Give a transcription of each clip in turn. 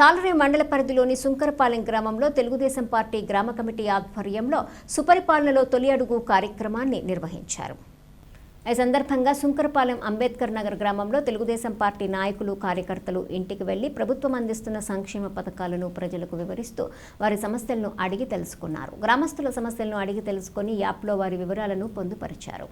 తాళరేవు మండల పరిధిలోని సుంకరపాలెం గ్రామంలో తెలుగుదేశం పార్టీ గ్రామ కమిటీ ఆధ్వర్యంలో సుపరిపాలనలో తొలి అడుగు కార్యక్రమాన్ని నిర్వహించారు. ఈ సందర్భంగా సుంకరపాలెం అంబేద్కర్ నగర్ గ్రామంలో తెలుగుదేశం పార్టీ నాయకులు కార్యకర్తలు ఇంటికి వెళ్ళి ప్రభుత్వం అందిస్తున్న సంక్షేమ పథకాలను ప్రజలకు వివరిస్తూ వారి సమస్యలను అడిగి తెలుసుకున్నారు. గ్రామస్తుల సమస్యలను అడిగి తెలుసుకుని యాప్లో వారి వివరాలను పొందుపరిచారు.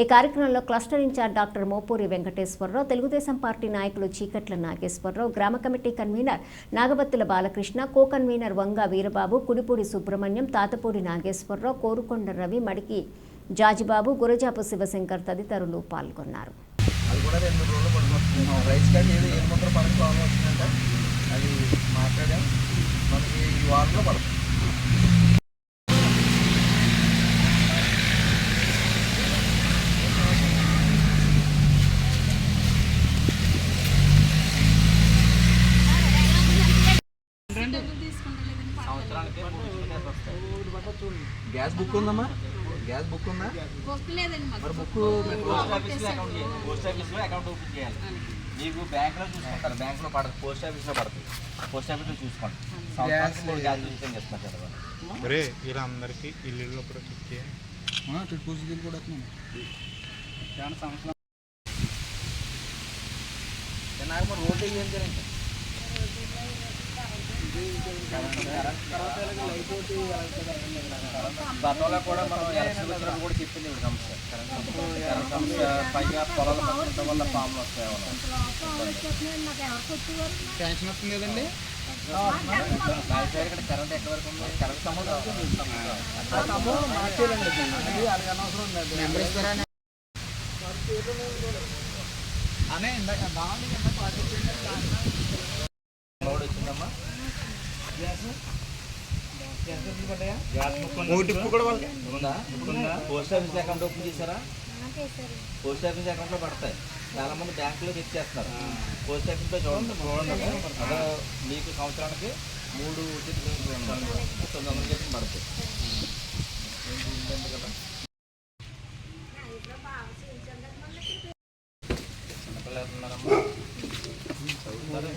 ఈ కార్యక్రమంలో cluster in charge doctor Mopuri Venkateswararao Telugudesam party నాయకులు చీకట్ల నాగేశ్వరరావు గ్రామ committee convener Nagabattula Balakrishna co convener Vanga Veerababu Kudipudi Subrahmanyam Tatapudi Nageswararao Korukonda Ravi Madiki Jajibabu Gurajapu Sivasankar తదితరులు పాల్గొన్నారు. గ్యాస్ బుక్ ఉందమ్మా? గ్యాస్ బుక్ ఉందా? మరి బుక్ పోస్ట్ ఆఫీస్లో account చేయాలి. Post ఆఫీస్లో అకౌంట్ ఓపెన్ చేయాలి. మీకు బ్యాంక్లో చూసుకుంటారు. బ్యాంక్లో పడదు పోస్ట్ ఆఫీస్లో పడుతుంది. పోస్ట్ ఆఫీస్లో చూసుకోండి. సంవత్సరానికి మూడు గ్యాస్ రిజిస్టర్ చేస్తున్నారు కదా వాళ్ళు. ఒరే వీళ్ళందరికీ ఇల్లు కూడా చెప్తే పూజలు కూడా వస్తున్నాయి నాకు మరి రోడ్డు ఏం చేయాలి గతంలో కూడా మనం ఎలక్షన్ వచ్చినప్పుడు కూడా చెప్పింది ఇప్పుడు సమస్య కరెంట్ సమస్య పైగా పొలాలు పట్టుకోవడం వల్ల పాములు వస్తాయి టెన్షన్ వస్తుంది కదండి. ఇక్కడ కరెంట్ ఎక్కడ వరకు ఉంది? కరెంట్ నెంబర్ ఇస్తారా అనే ఇందాక బాగుంది కదా పార్టీ లోడ్ వచ్చిందమ్మా టిప్పు కూడా వాళ్ళకి ఉందా ఉందా పోస్ట్ ఆఫీస్ అకౌంట్ ఓపెన్ చేశారా? పోస్ట్ ఆఫీస్ అకౌంట్లో పడతాయి. చాలా మంది బ్యాంకులో చెక్ చేస్తున్నారు. పోస్ట్ ఆఫీస్లో చూడండి. చూడండి అదే మీకు సంవత్సరానికి మూడు తొమ్మిది వందల చెప్పి ఇల్లు కదా చిన్నపిల్లలు ఉన్నారమ్మా. చదువుతారు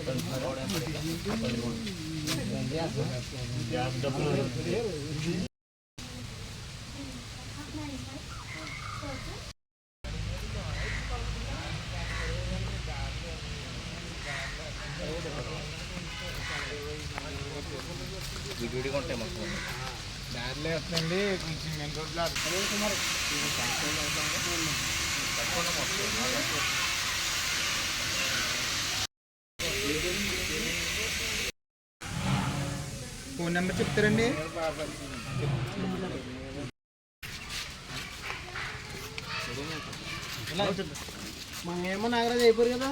విడివిడిగా ఉంటాయి మొత్తం దారిలో వస్తుందండి కొంచెం మెయిన్ రోడ్లో మరి ఫోన్ నెంబర్ చెప్తారండి. ఏమో నాగరాజు అయిపోరు కదా.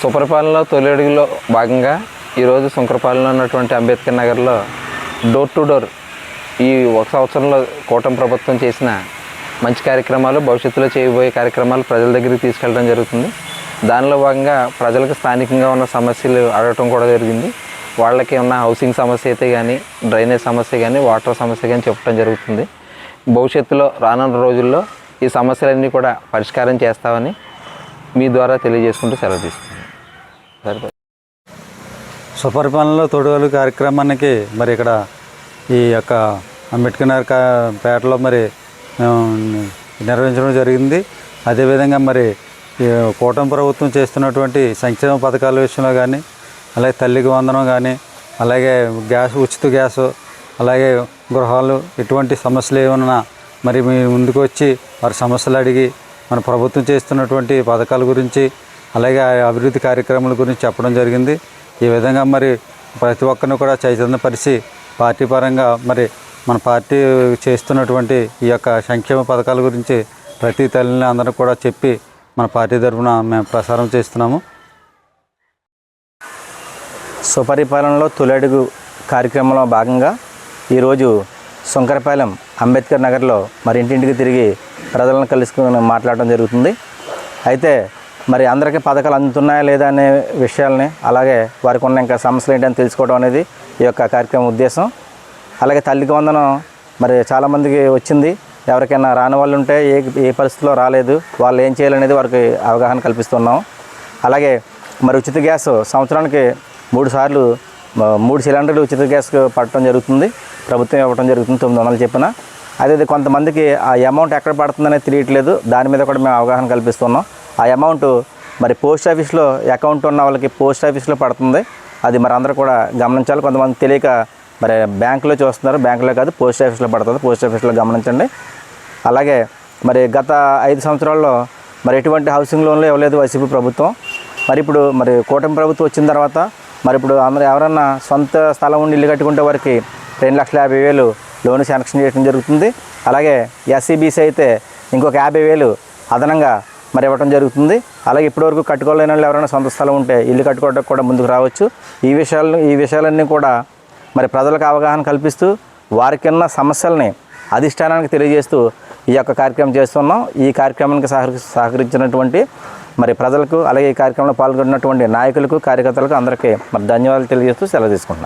సుపరిపాలనలో తొలి అడుగులో భాగంగా ఈరోజు శంకరపాలెంలో ఉన్నటువంటి అంబేద్కర్ నగర్లో డోర్ టు డోర్ ఈ ఒక సంవత్సరంలో కూటమి ప్రభుత్వం చేసిన మంచి కార్యక్రమాలు భవిష్యత్తులో చేయబోయే కార్యక్రమాలు ప్రజల దగ్గరికి తీసుకెళ్ళడం జరుగుతుంది. దానిలో భాగంగా ప్రజలకు స్థానికంగా ఉన్న సమస్యలు అడగటం కూడా జరిగింది. వాళ్ళకి ఉన్న హౌసింగ్ సమస్య అయితే కానీ డ్రైనేజ్ సమస్య కానీ వాటర్ సమస్య కానీ చెప్పడం జరుగుతుంది. భవిష్యత్తులో రానున్న రోజుల్లో ఈ సమస్యలన్నీ కూడా పరిష్కారం చేస్తామని మీ ద్వారా తెలియజేసుకుంటూ సెలవు తీసుకున్నాను. సుపరిపాలనలో తొడుగలు కార్యక్రమానికి మరి ఇక్కడ ఈ యొక్క అంబేద్కర్ నగర్ పేటలో మరి మేము నిర్వహించడం జరిగింది. అదేవిధంగా మరి కూటమి ప్రభుత్వం చేస్తున్నటువంటి సంక్షేమ పథకాల విషయంలో కానీ అలాగే తల్లికి వందనం కానీ అలాగే గ్యాస్ ఉచిత గ్యాస్ అలాగే గృహాలు ఎటువంటి సమస్యలు ఏమన్నా మరి మీ ముందుకు వచ్చి వారి సమస్యలు అడిగి మన ప్రభుత్వం చేస్తున్నటువంటి పథకాల గురించి అలాగే ఆ అభివృద్ధి కార్యక్రమాల గురించి చెప్పడం జరిగింది. ఈ విధంగా మరి ప్రతి ఒక్కరిని కూడా చైతన్యపరిచి పార్టీ పరంగా మరి మన పార్టీ చేస్తున్నటువంటి ఈ యొక్క సంక్షేమ పథకాల గురించి ప్రతి తల్లిని అందరూ కూడా చెప్పి మన పార్టీ తరఫున మేము ప్రసారం చేస్తున్నాము. సుపరిపాలనలో తొలడుగు కార్యక్రమంలో భాగంగా ఈరోజు శంకరపాలెం అంబేద్కర్ నగర్లో మరి ఇంటింటికి తిరిగి ప్రజలను కలుసుకుని మాట్లాడడం జరుగుతుంది. అయితే మరి అందరికీ పథకాలు అందుతున్నాయా లేదా అనే విషయాల్ని అలాగే వారికి ఉన్న ఇంకా సమస్యలు ఏంటని తెలుసుకోవడం అనేది ఈ యొక్క కార్యక్రమం ఉద్దేశం. అలాగే తల్లికి వందనం మరి చాలామందికి వచ్చింది. ఎవరికైనా రాని వాళ్ళు ఉంటే ఏ ఏ పరిస్థితిలో రాలేదు వాళ్ళు ఏం చేయాలనేది వారికి అవగాహన కల్పిస్తున్నాం. అలాగే మరి ఉచిత గ్యాస్ సంవత్సరానికి మూడు సార్లు మూడు సిలిండర్లు ఉచిత గ్యాస్ పడటం జరుగుతుంది ప్రభుత్వం ఇవ్వడం జరుగుతుంది తొమ్మిది వందలు చెప్పిన. అదే కొంతమందికి ఆ అమౌంట్ ఎక్కడ పడుతుందనేది తెలియట్లేదు దాని మీద కూడా మేము అవగాహన కల్పిస్తున్నాం. ఆ అమౌంట్ మరి పోస్ట్ ఆఫీస్లో అకౌంట్ ఉన్న వాళ్ళకి పోస్ట్ ఆఫీస్లో పడుతుంది. అది మరి అందరూ కూడా గమనించాలి. కొంతమంది తెలియక మరి బ్యాంకులో చూస్తున్నారు. బ్యాంకులో కాదు పోస్ట్ ఆఫీస్లో పడుతుంది. పోస్ట్ ఆఫీస్లో గమనించండి. అలాగే మరి గత ఐదు సంవత్సరాల్లో మరి ఎటువంటి హౌసింగ్ లోన్లు ఇవ్వలేదు వైసీపీ ప్రభుత్వం. మరి ఇప్పుడు మరి కూటమి ప్రభుత్వం వచ్చిన తర్వాత మరి ఇప్పుడు అందరూ ఎవరన్నా సొంత స్థలం ఉండి ఇల్లు కట్టుకుంటే వారికి రెండు లక్షల యాభై వేలు లోన్ శాంక్షన్ చేయడం జరుగుతుంది. అలాగే ఎస్సీబీసీ అయితే ఇంకొక యాభై వేలు అదనంగా మరి ఇవ్వడం జరుగుతుంది. అలాగే ఇప్పటివరకు కట్టుకోలేని వాళ్ళు ఎవరైనా సొంత స్థలం ఉంటే ఇల్లు కట్టుకోవడానికి కూడా ముందుకు రావచ్చు. ఈ విషయాలు ఈ విషయాలన్నీ కూడా మరి ప్రజలకు అవగాహన కల్పిస్తూ వారికి ఉన్న సమస్యల్ని అధిష్టానానికి తెలియజేస్తూ ఈ యొక్క కార్యక్రమం చేస్తున్నాం. ఈ కార్యక్రమానికి సహకరి సహకరించినటువంటి మరి ప్రజలకు అలాగే ఈ కార్యక్రమంలో పాల్గొన్నటువంటి నాయకులకు కార్యకర్తలకు అందరికీ మరి ధన్యవాదాలు తెలియజేస్తూ సెలవు తీసుకుంటున్నాను